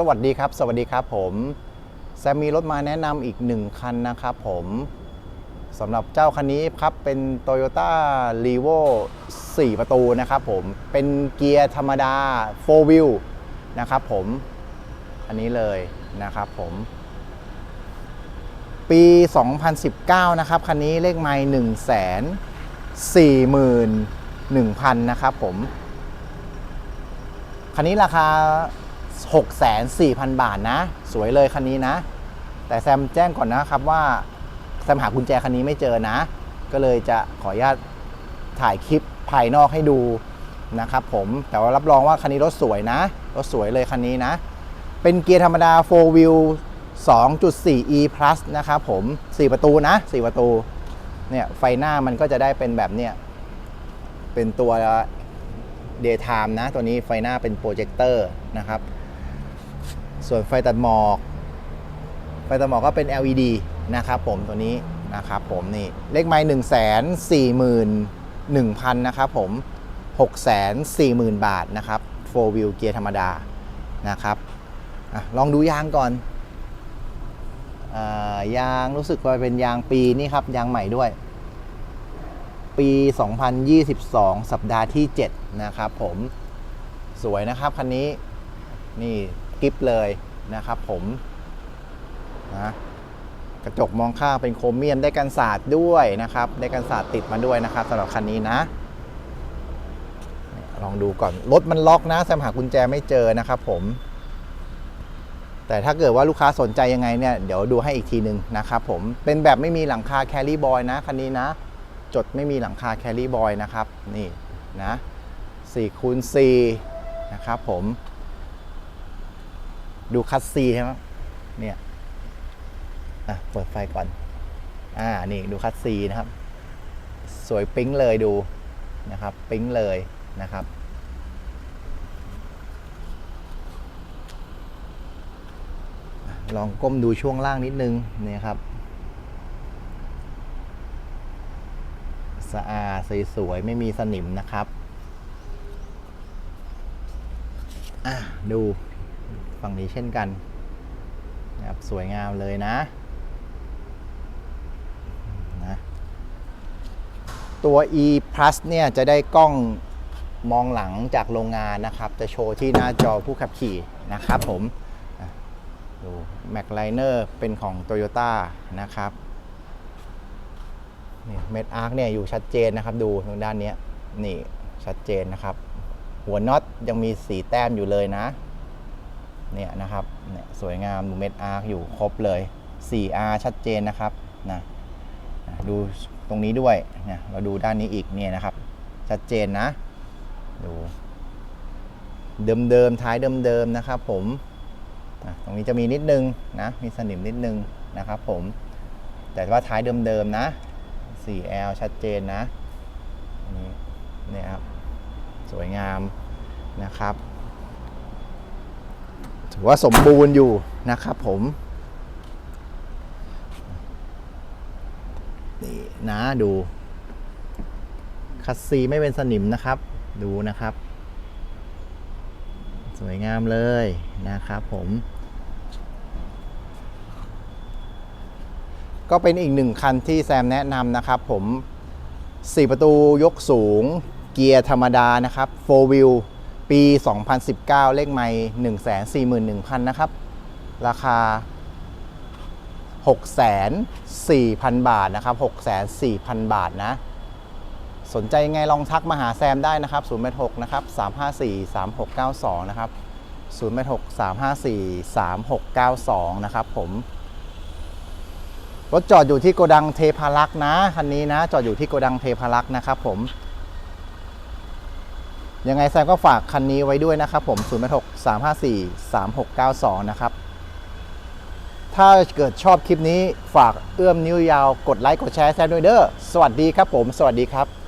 สวัสดีครับ สวัสดีครับผมแซมมีรถมาแนะนำอีกหนึ่งคันนะครับผมสำหรับเจ้าคันนี้ครับเป็น Toyota r e v o 4 ประตูนะครับผมเป็นเกียร์ธรรมดา 4 wheel นะครับผมอันนี้เลยนะครับผม ปี 2019 นะครับ คันนี้เลขไมล์1 4 1 0 0 0 นะครับผม คันนี้ราคา 6,400 0 บาทนะ สวยเลยคันนี้นะ แต่แซมแจ้งก่อนนะครับว่า แซมหากุญแจคันนี้ไม่เจอนะ ก็เลยจะขออนุญาตถ่ายคลิปภายนอกให้ดูนะครับผมแต่ว่ารับรองว่าคันนี้รถสวยนะ รถสวยเลยคันนี้นะ เป็นเกียร์ธรรมดา 4 wheel 2.4 e plus นะครับผม 4 ประตูนะ 4 ประตู เนี่ย ไฟหน้ามันก็จะได้เป็นแบบเนี้ย เป็นตัว daytime นะ ตัวนี้ไฟหน้าเป็นโปรเจคเตอร์นะครับ ส่วนไฟตัดหมอก ไฟตัดหมอกก็เป็น LED นะครับผมตัวนี้นะครับผมนี่เลขไม้หนึ่งแสนสี่หมื่นหนึ่งพันนะครับผมหกแสนสี่หมื่นบาทนะครับ4 wheel เกียร์ธรรมดานะครับอลองดูยางก่อนอยางรู้สึกว่าเป็นยางปีนี่ครับยางใหม่ด้วย ปี 2022 สัปดาห์ที่ 7 นะครับผมสวยนะครับคันนี้นี่ กิฟเลยนะครับผมนะกระจกมองข้างเป็นโครเมียมได้กันศาสตร์ด้วยนะครับได้กันศาสตร์ติดมาด้วยนะครับสำหรับคันนี้นะลองดูก่อนรถมันล็อกนะแซมหากุญแจไม่เจอนะครับผม แต่ถ้าเกิดว่าลูกค้าสนใจยังไงเนี่ยเดี๋ยวดูให้อีกทีหนึ่งนะครับผมเป็นแบบไม่มีหลังคาแครี่บอยนะคันนี้นะ จดไม่มีหลังคาแครี่บอยนะครับนี่นะ4คูณ4นะครับผม ดูคัสซีใช่ไหมเนี่ยอะเปิดไฟก่อน อ่านี่ดูคัสซีนะครับ สวยปิ๊งเลยดูนะครับ ปิ๊งเลยนะครับลองก้มดูช่วงล่างนิดนึงนี่ครับ สะอาดสวยๆไม่มีสนิมนะครับ อะ ดู ฝั่งนี้เช่นกันนะครับสวยงามเลยนะนะตัว e plus เนี่ยจะได้กล้องมองหลังจากโรงงานนะครับ จะโชว์ที่หน้าจอผู้ขับขี่นะครับผมดู Mac Liner เป็นของ Toyota นะครับนี่เม็ดอาร์คเนี่ยอยู่ชัดเจนนะครับ ดูทางด้านนี้นี่ชัดเจนนะครับ หัวน็อตยังมีสีแต้มอยู่เลยนะ เนี่ยนะครับเนี่ยสวยงามดูเม็ดอาร์คอยู่ครบเลย 4R ชัดเจนนะครับนะดูตรงนี้ด้วยเนี่ยเราดูด้านนี้อีกเนี่ยนะครับ ชัดเจนนะดูเดิมๆท้ายเดิมๆนะครับ ผมตรงนี้จะมีนิดนึงนะมีสนิมนิดนึงนะครับ ผม แต่ว่าท้ายเดิมๆนะ 4L ชัดเจนนะอันนี่เนี่ยครับสวยงามนะครับ ถือว่าสมบูรณ์อยู่นะครับผม นี่นะดูคัสซีไม่เป็นสนิมนะครับ ดูนะครับ สวยงามเลยนะครับผม ก็เป็นอีกหนึ่งคันที่แซมแนะนำนะครับผม 4 ประตูยกสูง เกียร์ธรรมดานะครับ 4 wheel ปี 2019 เลขไม่141,000 นะครับ ราคา6,400,000 บาทนะครับ6,400,000 บาทนะ สนใจยังไงลองทักมาหาแซมได้นะครับ086นะครับ354 3692 นะครับ086 354 3692 นะครับผมรถจอดอยู่ที่โกดังเทพารักษ์นะคันนี้นะ จอดอยู่ที่โกดังเทพารักษ์นะครับผม ยังไงแซมก็ฝากคันนี้ไว้ด้วยนะครับผม 0 6 3 5 4 3 6 9 2 นะครับ ถ้าเกิดชอบคลิปนี้ฝากเอื้อมนิ้วยาวกดไลค์กดแชร์แซมด้วยเด้อ สวัสดีครับผม สวัสดีครับ